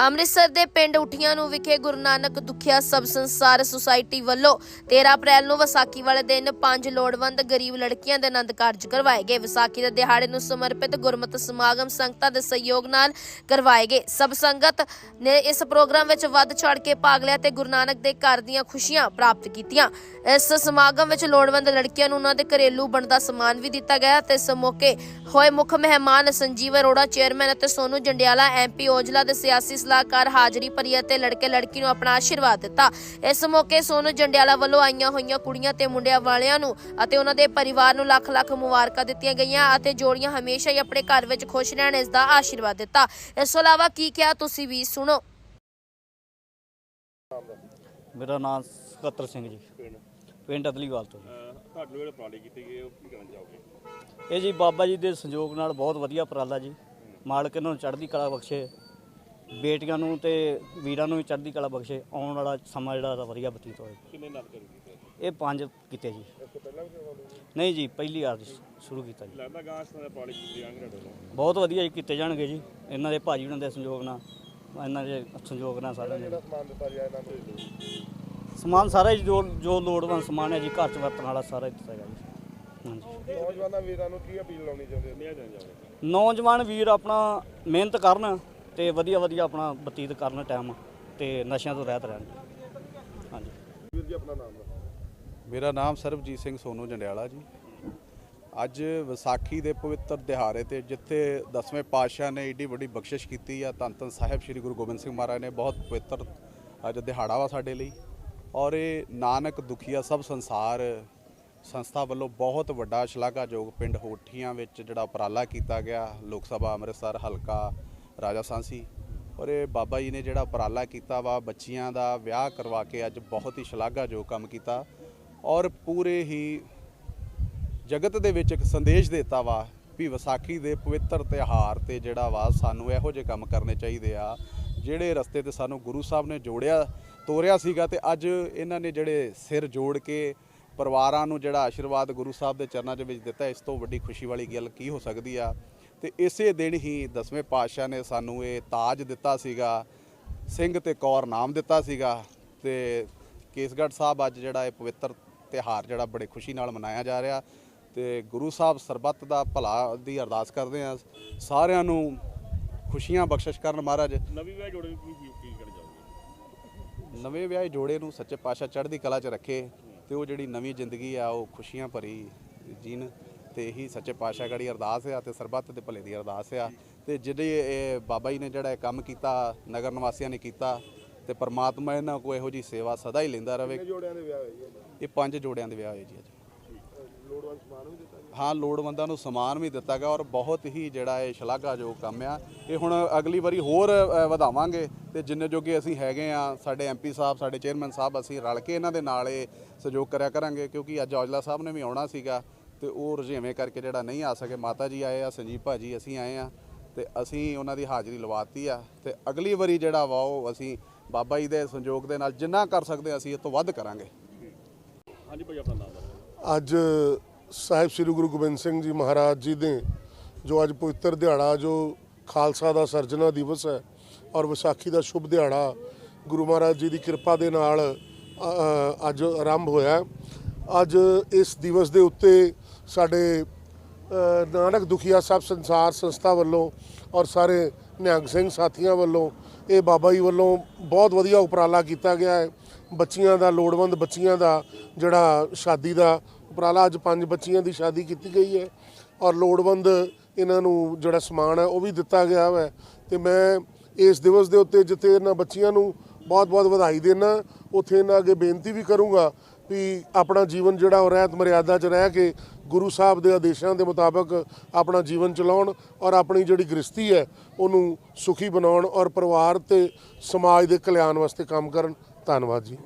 ਅੰਮ੍ਰਿਤਸਰ ਦੇ ਪਿੰਡ ਉਠੀਆਂ ਨੂੰ ਵਿਖੇ ਗੁਰੂ ਨਾਨਕ ਦੁਖਿਆ ਸਭ ਸੰਸਾਰ ਸੁਸਾਇਟੀ ਵੱਲੋਂ 13 ਅਪ੍ਰੈਲ ਨੂੰ ਵਿਸਾਖੀ ਵਾਲੇ ਦਿਨ ਪੰਜ ਲੋੜਵੰਦ ਗਰੀਬ ਲੜਕੀਆਂ ਦੇ ਆਨੰਦ ਕਾਰਜ ਕਰਵਾਏ ਗਏ। ਵਿਸਾਖੀ ਦੇ ਦਿਹਾੜੇ ਨੂੰ ਸਮਰਪਿਤ ਗੁਰਮਤਿ ਸਮਾਗਮ ਸੰਗਤਾਂ ਦੇ ਸਹਿਯੋਗ ਨਾਲ ਕਰਵਾਏ ਗਏ। ਸਭ ਸੰਗਤ ਨੇ ਇਸ ਪ੍ਰੋਗਰਾਮ ਵਿੱਚ ਵੱਧ ਚੜ ਕੇ ਭਾਗ ਲਿਆ ਤੇ ਗੁਰੂ ਨਾਨਕ ਦੇ ਘਰ ਦੀਆਂ ਖੁਸ਼ੀਆਂ ਪ੍ਰਾਪਤ ਕੀਤੀਆਂ। ਇਸ ਸਮਾਗਮ ਵਿੱਚ ਲੋੜਵੰਦ ਲੜਕੀਆਂ ਨੂੰ ਉਹਨਾਂ ਦੇ ਘਰੇਲੂ ਬਣਦਾ ਸਮਾਨ ਵੀ ਦਿੱਤਾ ਗਿਆ ਤੇ ਇਸ ਮੌਕੇ ਹੋਏ ਮੁੱਖ ਮਹਿਮਾਨ ਸੰਜੀਵ ਅਰੋੜਾ, ਚੇਅਰਮੈਨ ਅਤੇ ਸੋਨੂ ਜੰਡਿਆਲਾ ਐਮਪੀ ਔਜਲਾ ਦੇ ਸਿਆਸੀ ਸਲਾਹਕਾਰ ਹਾਜ਼ਰੀ ਭਰੀ ਅਤੇ ਲੜਕੇ ਲੜਕੀ ਨੂੰ ਆਪਣਾ ਆਸ਼ੀਰਵਾਦ ਦਿੱਤਾ। ਇਸ ਮੌਕੇ ਸੋਨੂ ਜੰਡਿਆਲਾ ਵੱਲੋਂ ਆਈਆਂ ਹੋਈਆਂ ਕੁੜੀਆਂ ਤੇ ਮੁੰਡਿਆਂ ਵਾਲਿਆਂ ਨੂੰ ਅਤੇ ਉਹਨਾਂ ਦੇ ਪਰਿਵਾਰ ਨੂੰ ਲੱਖ ਲੱਖ ਮੁਬਾਰਕਾਂ ਦਿੱਤੀਆਂ ਗਈਆਂ ਅਤੇ ਜੋੜੀਆਂ ਹਮੇਸ਼ਾ ਹੀ ਆਪਣੇ ਘਰ ਵਿੱਚ ਖੁਸ਼ ਰਹਿਣ ਇਸ ਦਾ ਆਸ਼ੀਰਵਾਦ ਦਿੱਤਾ। ਇਸ ਤੋਂ ਇਲਾਵਾ ਕੀ ਕਿਹਾ ਤੁਸੀਂ ਵੀ ਸੁਣੋ। ਮੇਰਾ ਨਾਮ ਸਕੱਤਰ ਸਿੰਘ ਜੀ। ਪਿੰਡ ਅਦਲੀਵਾਲ ਤੋਂ ਜੀ। ਤੁਹਾਡੇ ਜਿਹੜੇ ਉਪਰਾਲੇ ਕੀਤੇ ਗਏ ਉਹ ਕੀ ਕਹਿਣਾ ਚਾਹੋਗੇ ਇਹ ਜੀ ਬਾਬਾ ਜੀ ਦੇ ਸੰਯੋਗ ਨਾਲ ਬਹੁਤ ਵਧੀਆ ਉਪਰਾਲਾ ਜੀ। ਮਾਲਕ ਇਹਨਾਂ ਨੂੰ ਚੜ੍ਹਦੀ ਕਲਾ ਬਖਸ਼ੇ। ਬੇਟੀਆਂ ਨੂੰ ਤੇ ਵੀਰਾਂ ਨੂੰ ਵੀ ਚੜ੍ਹਦੀ ਕਲਾ ਬਖਸ਼ੇ ਆਉਣ ਵਾਲਾ ਸਮਾਂ ਜਿਹੜਾ ਉਹਦਾ ਵਧੀਆ ਬਤੀਤ ਹੋਏ। ਕਿੰਨੇ ਨਾਲ ਕਰੂ ਕੀਤੇ? ਇਹ ਪੰਜ ਕੀਤੇ ਜੀ। ਇਸ ਤੋਂ ਪਹਿਲਾਂ ਵੀ ਤੁਹਾਨੂੰ ਨਹੀਂ ਜੀ ਪਹਿਲੀ ਵਾਰ ਜੀ ਸ਼ੁਰੂ ਕੀਤਾ ਜੀ। ਲੱਗਦਾ ਗਾਂ ਕੀਤੇ ਤੁਹਾਡੇ ਵੱਲੋਂ ਬਹੁਤ ਵਧੀਆ ਜੀ ਕੀਤੇ ਜਾਣਗੇ ਜੀ। ਇਹਨਾਂ ਦੇ ਭਾਜੀ ਉਹਨਾਂ ਦੇ ਸੰਯੋਗ ਨਾਲ ਇਹਨਾਂ ਦੇ ਸੰਯੋਗ ਨਾਲ ਸਾਰਿਆਂ ਦੇ। ਸਮਾਨ ਦਿੱਤਾ ਜਾਏ ਇਹਨਾਂ ਨੂੰ? ਸਮਾਨ ਸਾਰਾ ਹੀ ਜੋ ਜੋ ਲੋੜਵੰਦ ਸਮਾਨ ਹੈ ਜੀ ਘਰ ਚ ਵਰਤਣ ਵਾਲਾ ਸਾਰਾ ਹੀ ਦਿੱਤਾ ਗਿਆ ਜੀ। ਹਾਂਜੀ। ਨੌਜਵਾਨਾਂ ਵੀਰਾਂ ਨੂੰ ਕੀ ਅਪੀਲ ਲਾਉਣੀ ਚਾਹੁੰਦੇ ਹੋ? ਨੌਜਵਾਨ ਵੀਰ ਆਪਣਾ ਮਿਹਨਤ ਕਰਨ ਤੇ ਵਧੀਆ ਵਧੀਆ ਆਪਣਾ ਬਤੀਤ ਕਰਨ ਟਾਈਮ ਤੇ ਨਸ਼ਿਆਂ ਤੋਂ ਰਹਿਤ ਰਹਿਣ। ਹਾਂਜੀ। ਵੀਰ ਜੀ ਆਪਣਾ ਨਾਮ ਦੱਸੋ। ਮੇਰਾ ਨਾਮ ਸਰਬਜੀਤ ਸਿੰਘ ਸੋਨੂ ਜੰਡਿਆਲਾ ਜੀ। ਅੱਜ ਵਿਸਾਖੀ ਦੇ ਪਵਿੱਤਰ ਦਿਹਾੜੇ ਤੇ ਜਿੱਥੇ ਦਸਵੇਂ ਪਾਤਸ਼ਾਹ ਨੇ ਏਡੀ ਵੱਡੀ ਬਖਸ਼ਿਸ਼ ਕੀਤੀ ਆ ਧੰਨ ਧੰਨ ਸਾਹਿਬ ਸ੍ਰੀ ਗੁਰੂ ਗੋਬਿੰਦ ਸਿੰਘ ਮਹਾਰਾਜ ਨੇ ਬਹੁਤ ਪਵਿੱਤਰ ਅੱਜ ਦਿਹਾੜਾ ਵਾ ਸਾਡੇ ਲਈ। ਔਰ ਇਹ ਨਾਨਕ ਦੁਖੀਆ ਸਭ ਸੰਸਾਰ ਸੰਸਥਾ ਵੱਲੋਂ ਬਹੁਤ ਵੱਡਾ ਸ਼ਲਾਘਾਯੋਗ ਪਿੰਡ ਹੋਠੀਆਂ ਵਿੱਚ ਜਿਹੜਾ ਉਪਰਾਲਾ ਕੀਤਾ ਗਿਆ ਲੋਕ ਸਭਾ ਅੰਮ੍ਰਿਤਸਰ ਹਲਕਾ ਰਾਜਾ ਸਾਂਸੀ ਔਰ ਇਹ ਬਾਬਾ ਜੀ ਨੇ ਜਿਹੜਾ ਉਪਰਾਲਾ ਕੀਤਾ ਵਾ, ਬੱਚੀਆਂ ਦਾ ਵਿਆਹ ਕਰਵਾ ਕੇ ਅੱਜ ਬਹੁਤ ਹੀ ਸ਼ਲਾਘਾਯੋਗ ਕੰਮ ਕੀਤਾ। ਔਰ ਪੂਰੇ ਹੀ ਜਗਤ ਦੇ ਵਿੱਚ ਇੱਕ ਸੰਦੇਸ਼ ਦਿੱਤਾ ਵਾ ਵੀ ਵਿਸਾਖੀ ਦੇ ਪਵਿੱਤਰ ਤਿਉਹਾਰ ਤੇ ਜਿਹੜਾ ਵਾ ਸਾਨੂੰ ਇਹੋ ਜਿਹੇ ਕੰਮ ਕਰਨੇ ਚਾਹੀਦੇ ਆ, ਜਿਹੜੇ ਰਸਤੇ ਤੇ ਸਾਨੂੰ ਗੁਰੂ ਸਾਹਿਬ ਨੇ ਜੋੜਿਆ, ਤੋਰਿਆ ਸੀਗਾ ਤੇ ਅੱਜ ਇਹਨਾਂ ਨੇ ਜਿਹੜੇ ਸਿਰ ਜੋੜ ਕੇ ਪਰਿਵਾਰਾਂ ਨੂੰ ਜਿਹੜਾ ਆਸ਼ੀਰਵਾਦ ਗੁਰੂ ਸਾਹਿਬ ਦੇ ਚਰਨਾਂ ਦੇ ਵਿੱਚ ਦਿੱਤਾ, ਇਸ ਤੋਂ ਵੱਡੀ ਖੁਸ਼ੀ ਵਾਲੀ ਗੱਲ ਕੀ ਹੋ ਸਕਦੀ ਆ? ਤੇ ਇਸੇ ਦਿਨ ਹੀ ਦਸਵੇਂ ਪਾਤਸ਼ਾਹ ਨੇ ਸਾਨੂੰ ਇਹ ਤਾਜ ਦਿੱਤਾ ਸੀਗਾ ਸਿੰਘ ਤੇ ਕੌਰ ਨਾਮ ਦਿੱਤਾ ਸੀਗਾ ਤੇ ਕੇਸਗੜ੍ਹ ਸਾਹਿਬ ਅੱਜ ਜਿਹੜਾ ਇਹ ਪਵਿੱਤਰ ਤਿਹਾਰ ਜਿਹੜਾ ਬੜੇ ਖੁਸ਼ੀ ਨਾਲ ਮਨਾਇਆ ਜਾ ਰਿਹਾ ਤੇ ਗੁਰੂ ਸਾਹਿਬ ਸਰਬੱਤ ਦਾ ਭਲਾ ਦੀ ਅਰਦਾਸ ਕਰਦੇ ਆ ਸਾਰਿਆਂ ਨੂੰ ਖੁਸ਼ੀਆਂ ਬਖਸ਼ਿਸ਼ ਕਰਨ ਮਹਾਰਾਜ। ਨਵੀਂ ਵਿਆਹ ਜੋੜੇ ਨੂੰ ਕੀ ਕੀ ਕੀ ਕਹਿਣਾ ਚਾਹੋਗੇ? ਨਵੇਂ ਵਿਆਹੇ ਜੋੜੇ ਨੂੰ ਸੱਚੇ ਪਾਤਸ਼ਾਹ ਚੜ੍ਹਦੀ ਕਲਾ 'ਚ ਰੱਖੇ ਤੇ ਉਹ ਜਿਹੜੀ ਨਵੀਂ ਜ਼ਿੰਦਗੀ ਆ ਉਹ ਖੁਸ਼ੀਆਂ ਭਰੀ ਜੀਣ। ਤੇ ਇਹੀ ਸੱਚੇ ਪਾਤਸ਼ਾਹ ਗੜੀ ਅਰਦਾਸ ਆ ਤੇ ਸਰਬੱਤ ਦੇ ਭਲੇ ਦੀ ਅਰਦਾਸ ਆ। ਤੇ ਜਿਹੜੇ ਇਹ ਬਾਬਾ ਜੀ ਨੇ ਜਿਹੜਾ ਇਹ ਕੰਮ ਕੀਤਾ ਨਗਰ ਨਿਵਾਸੀਆਂ ਨੇ ਕੀਤਾ ਤੇ ਪ੍ਰਮਾਤਮਾ ਇਹਨਾਂ ਕੋ ਇਹੋ ਜੀ ਸੇਵਾ ਸਦਾ ਹੀ ਲੈਂਦਾ ਰਵੇ। ਜੋੜਿਆਂ ਦੇ ਵਿਆਹ ਹੋਏ ਜੀ ਇਹ ਪੰਜ ਜੋੜਿਆਂ ਦੇ ਵਿਆਹ ਹੋਏ ਜੀ ਅੱਜ। ਲੋੜਵੰਦ ਸਮਾਨ ਵੀ ਦਿੱਤਾ ਹਾਂ ਲੋੜਵੰਦਾਂ ਨੂੰ ਸਮਾਨ ਵੀ ਦਿੱਤਾ ਗਿਆ ਔਰ ਬਹੁਤ ਹੀ ਜਿਹੜਾ ਇਹ ਸ਼ਲਾਘਾਯੋਗ ਕੰਮ ਆ। ਇਹ ਹੁਣ ਅਗਲੀ ਵਾਰੀ ਹੋਰ ਵਧਾਵਾਂਗੇ ਤੇ ਜਿੰਨੇ ਜੋਗੇ ਅਸੀਂ ਹੈਗੇ ਆ ਸਾਡੇ ਐਮਪੀ ਸਾਹਿਬ ਸਾਡੇ ਚੇਅਰਮੈਨ ਸਾਹਿਬ ਅਸੀਂ ਰਲ ਕੇ ਇਹਨਾਂ ਦੇ ਨਾਲ ਇਹ ਸਹਿਯੋਗ ਕਰਿਆ ਕਰਾਂਗੇ ਕਿਉਂਕਿ ਅੱਜ ਔਜਲਾ ਸਾਹਿਬ ਨੇ ਵੀ ਆਉਣਾ ਸੀਗਾ। ਤੇ ਉਹ ਰੁਝੇਵੇਂ ਕਰਕੇ ਜਿਹੜਾ ਨਹੀਂ ਆ ਸਕੇ ਮਾਤਾ ਜੀ ਆਏ ਆ ਸੰਜੀਵ ਭਾਜੀ ਅਸੀਂ ਆਏ ਆ ਤੇ ਅਸੀਂ ਉਹਨਾਂ ਦੀ ਹਾਜ਼ਰੀ ਲਵਾਤੀ ਆ ਤੇ ਅਗਲੀ ਵਾਰੀ ਜਿਹੜਾ ਵਾ ਉਹ ਅਸੀਂ ਬਾਬਾ ਜੀ ਦੇ ਸੰਯੋਗ ਦੇ ਨਾਲ ਜਿੰਨਾ ਕਰ ਸਕਦੇ ਅਸੀਂ ਇਹ ਤੋਂ ਵੱਧ ਕਰਾਂਗੇ ਹਾਂਜੀ ਭਾਈ ਆਪਣਾ ਨਾਮ ਦੱਸੋ ਅੱਜ ਸਾਹਿਬ ਸ੍ਰੀ ਗੁਰੂ ਗੋਬਿੰਦ ਸਿੰਘ ਜੀ ਮਹਾਰਾਜ ਜੀ ਦੇ ਜੋ ਅੱਜ ਪਵਿੱਤਰ ਦਿਹਾੜਾ ਜੋ ਖਾਲਸਾ ਦਾ ਸਰਜਨਾ ਦਿਵਸ ਹੈ ਔਰ ਵਿਸਾਖੀ ਦਾ ਸ਼ੁਭ ਦਿਹਾੜਾ ਗੁਰੂ ਮਹਾਰਾਜ ਜੀ ਦੀ ਕਿਰਪਾ ਦੇ ਨਾਲ ਅੱਜ ਆਰੰਭ ਹੋਇਆ। ਅੱਜ ਇਸ ਦਿਵਸ ਦੇ ਉੱਤੇ ਸਾਡੇ ਨਾਨਕ ਦੁਖੀਆ ਸਾਹਿਬ ਸੰਸਾਰ ਸੰਸਥਾ ਵੱਲੋਂ ਔਰ ਸਾਰੇ ਨਿਹੰਗ ਸਿੰਘ ਸਾਥੀਆਂ ਵੱਲੋਂ, ਇਹ ਬਾਬਾ ਜੀ ਵੱਲੋਂ ਬਹੁਤ ਵਧੀਆ ਉਪਰਾਲਾ ਕੀਤਾ ਗਿਆ ਹੈ। ਬੱਚੀਆਂ ਦਾ, ਲੋੜਵੰਦ ਬੱਚੀਆਂ ਦਾ ਜਿਹੜਾ ਸ਼ਾਦੀ ਦਾ ਉਪਰਾਲਾ, ਅੱਜ ਪੰਜ ਬੱਚੀਆਂ ਦੀ ਸ਼ਾਦੀ ਕੀਤੀ ਗਈ ਹੈ ਔਰ ਲੋੜਵੰਦ ਇਹਨਾਂ ਨੂੰ ਜਿਹੜਾ ਸਮਾਨ ਹੈ ਉਹ ਵੀ ਦਿੱਤਾ ਗਿਆ ਹੈ। ਤੇ ਮੈਂ ਇਸ ਦਿਵਸ ਦੇ ਉੱਤੇ ਜਿੱਥੇ ਇਹਨਾਂ ਬੱਚੀਆਂ ਨੂੰ ਬਹੁਤ-ਬਹੁਤ ਵਧਾਈ ਦੇਣਾ ਉੱਥੇ ਇਹਨਾਂ ਅੱਗੇ ਬੇਨਤੀ ਵੀ ਕਰੂੰਗਾ ਵੀ ਆਪਣਾ ਜੀਵਨ ਜਿਹੜਾ ਉਹ ਰਹਿਤ ਮਰਿਆਦਾ 'ਚ ਰਹਿ ਕੇ ਗੁਰੂ ਸਾਹਿਬ ਦੇ ਆਦੇਸ਼ਾਂ ਦੇ ਮੁਤਾਬਕ ਆਪਣਾ ਜੀਵਨ ਚਲਾਉਣ ਔਰ ਆਪਣੀ ਜਿਹੜੀ ਗ੍ਰਸਤੀ ਹੈ, ਉਹਨੂੰ ਸੁਖੀ ਬਣਾਉਣ ਔਰ ਪਰਿਵਾਰ ਤੇ ਸਮਾਜ ਦੇ ਕਲਿਆਣ ਵਾਸਤੇ ਕੰਮ ਕਰਨ। ਧੰਨਵਾਦ ਜੀ।